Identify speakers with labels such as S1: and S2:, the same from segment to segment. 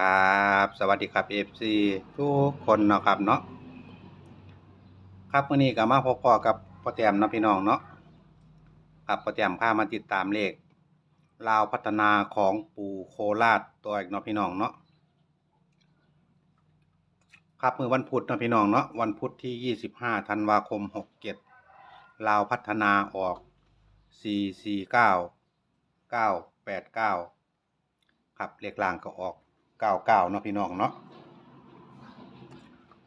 S1: ครับ สวัสดีครับ FC ทุกคนเนาะครับเนาะครับมื้อนี้ก็มาพบพ่อกับพ่อแต้มเนาะพี่น้องเนาะครับพ่อแต้มพามาติดตามเลขลาวพัฒนาของปู่โคราชตัวอีกเนาะพี่น้องเนาะครับมือวันพุธนะพี่น้องเนาะวันพุธที่ 25ธันวาคม 67ลาวพัฒนาออก 449 989 ครับเลขล่างก็ออก 99เนาะพี่น้องเนาะ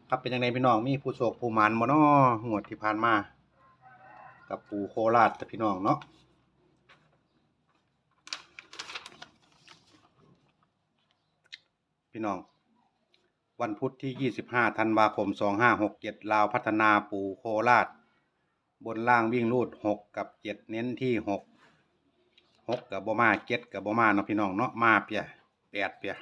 S1: ครับเป็นยังไงพี่น้องมีผู้โชคผู้มันบ่เนาะงวดที่ผ่านมา กับปูโคราชแต่พี่น้องเนาะพี่น้อง วันพุธที่ 25ธันวาคม 2567ลาวพัฒนาปูโคราช บนล่างวิ่งรูด 6 กับ 7 เน้นที่ 6 6 กับบ่มา 7 กับบ่มาเนาะพี่น้องเนาะมาเปีย 8เปีย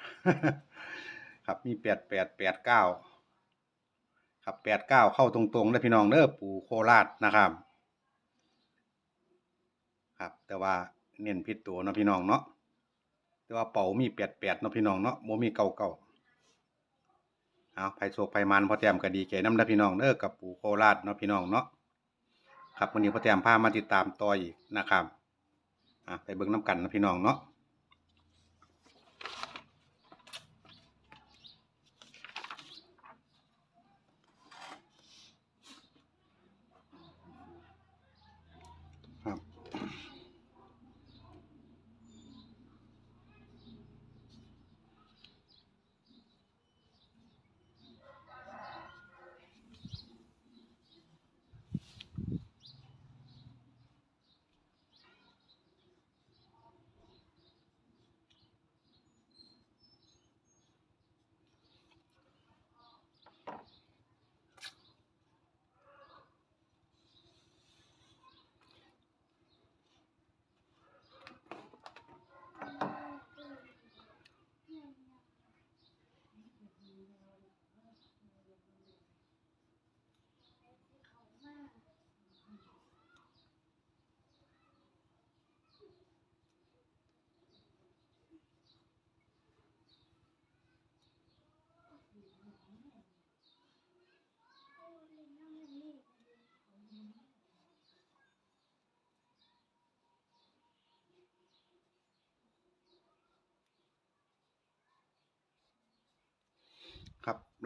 S1: ครับมี8 8 8 9ครับ8 9เก้าเข้าตรงๆเด้อพี่น้องเด้อปู่โคราชนะครับ ครับแต่ว่าเน้นผิดตัวนาะพี่น้องเนาะแต่ว่าเป่ามี8 8เนาะพี่น้องเนาะบ่มีเก่าเก่าเอาไผโศกไผมันพอแต้มก็ดีใจน้ำเด้อพี่น้องเด้อกับปู่โคราชเนาะพี่น้องเนาะครับวันนี้พอแต้มพามาติดตามต่ออีกนะครับอะไปเบิ่งน้ำกันนะพี่น้องเนาะ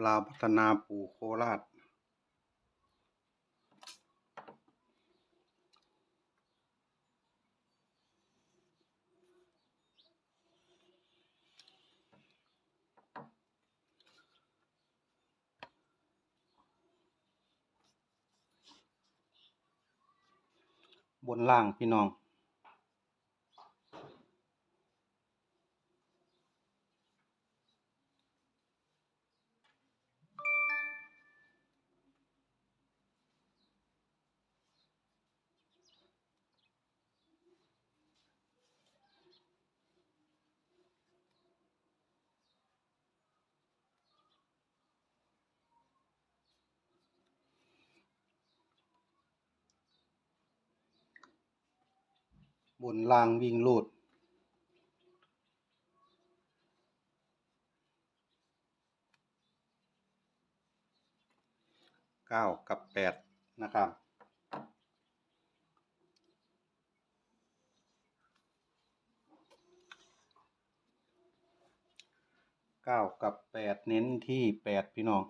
S1: ลาวพัฒนาปู่โคราช บนล่างพี่น้อง นล่างวิ่งลูด เก้ากับแปดนะครับเก้ากับแปดเน้นที่แปดพี่น้อง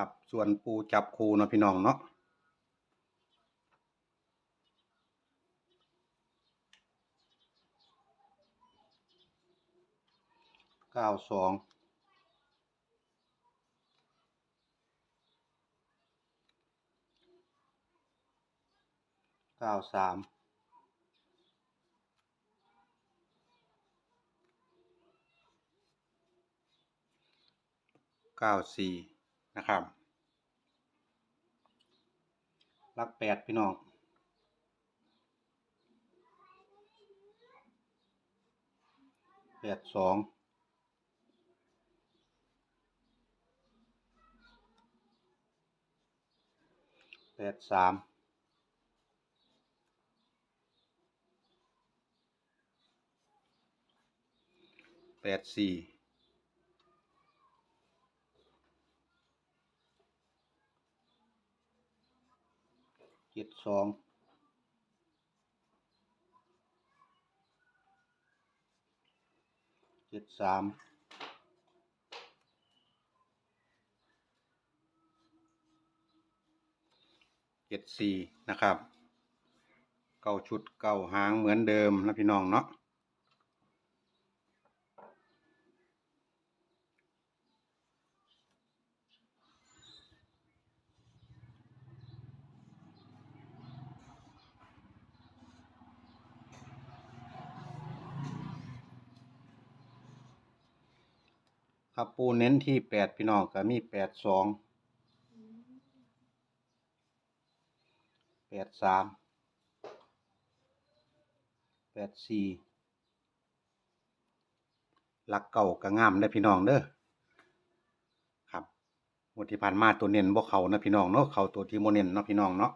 S1: ครับ ส่วนปูจับคูเนาะพี่น้องเนาะเก้าสองเก้าสามเก้าสี่ นะครับรักแปดพี่น้องแปดสองแปดสามแปดสี่ จ็ดสองเจ็ดสามเจ็ดสี่นะครับ เก้าชุดเก้าหางเหมือนเดิมนะพี่น้องเนาะ ครับปูเน้นที่แปดพี่น้องก็มีแปดสองแปดสามแปดสี่หลักเก่าก็งามได้พี่น้องเด้อครับงวดที่ผ่านมาตัวเน้นบ่เขานะพี่น้องเนาะเขาตัวที่โมเน้นเนาะพี่น้องเนาะ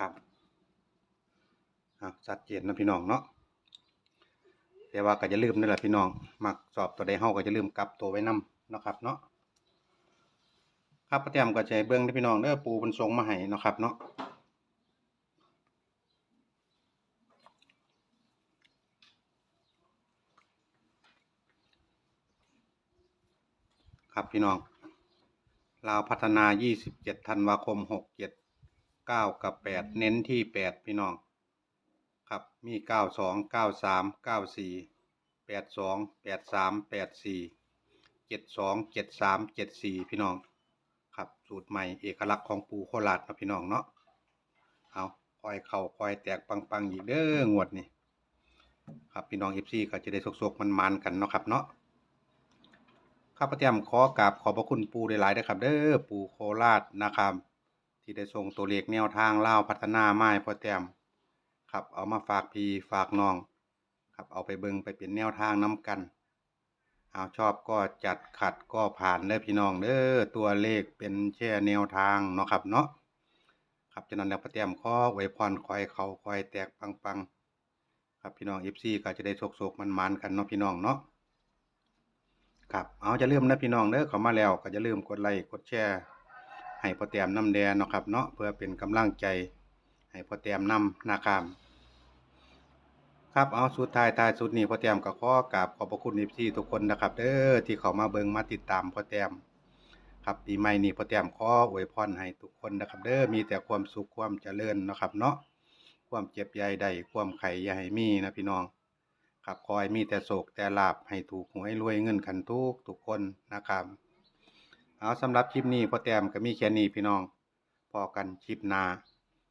S1: ครับอะ ชัดเจนนะพี่น้องเนาะแต่ว่าก็จะลืมนี่แหละพี่น้อง มักสอบตัวใดเฮาก็จะลืมกลับตัวไว้นำเนาะครับเนาะครับประเตรียมก็จะให้เบิ่งเด้อพี่น้องเด้อปูเพิ่นส่งมาให้เนาะครับเนาะครับพี่น้องลาวพัฒนา 27 ธันวาคม 67 9 กับ 8 เน้นที่ 8 พี่น้อง ครับมี92 93 94 82 83 84 72 73 74พี่น้องครับสูตรใหม่เอกลักษณ์ของปูโคราชนะพี่น้องเนาะเอาคอยเข้าคอยแตกปังๆอีกเด้องวดนี้ครับพี่น้อง FC ก็จะได้สกๆมันๆกันเนาะครับเนาะข้าพเจ้าขอกราบขอบพระคุณปูหลายๆนะครับ เด้อปูโคราชนะครับ ที่ได้ส่งตัวเลขแนวทางเล่าพัฒนาไม้พ่อแต้ม ครับ เอามาฝากพี่ฝากน้อง ครับ เอาไปเบิงไปเป็นแนวทางน้กันเอาชอบก็จัดขัดก็ผ่านเด้อพี่น้องเด้อตัวเลขเป็นแค่แนวทางเนาะครับเนาะครับฉะนั้นแล้วพ่อแต้มข้อไว้พรคอยเขาคอยแตกปังๆครับพี่น้อง FC ก็จะได้โศกๆมันๆกันเนาะพี่น้องเนาะครับเอาจะลืมนะพี่น้องเด้อเข้ามาแล้วก็จะลืมกดไลค์กดแชร์ให้พ่อแต้มน้ำแดงเนาะครับเนาะเพื่อเป็นกำลังใจ ให้พ่อแต้มนำนะครับครับเอาสุดท้ายท้ายสุดนี้พ่อแต้มก็ขอกราบขอบพระคุณนิพที่ทุกคนนะครับเด้อที่เข้ามาเบิงมาติดตามพ่อแต้มครับปีใหม่นี้พ่อแต้มขออวยพรให้ทุกคนนะครับเด้อมีแต่ความสุขความเจริญนะครับเนาะความเจ็บใหญ่ได้ความไข่ให้มีนะพี่น้องครับคอยมีแต่โศกแต่ลาบให้ถูกหวยรวยเงินขันทุกทุกคนนะครับเอาสำหรับคลิปนี้พ่อแต้มก็มีแค่นี้พี่น้อง พอกันคลิปหน้า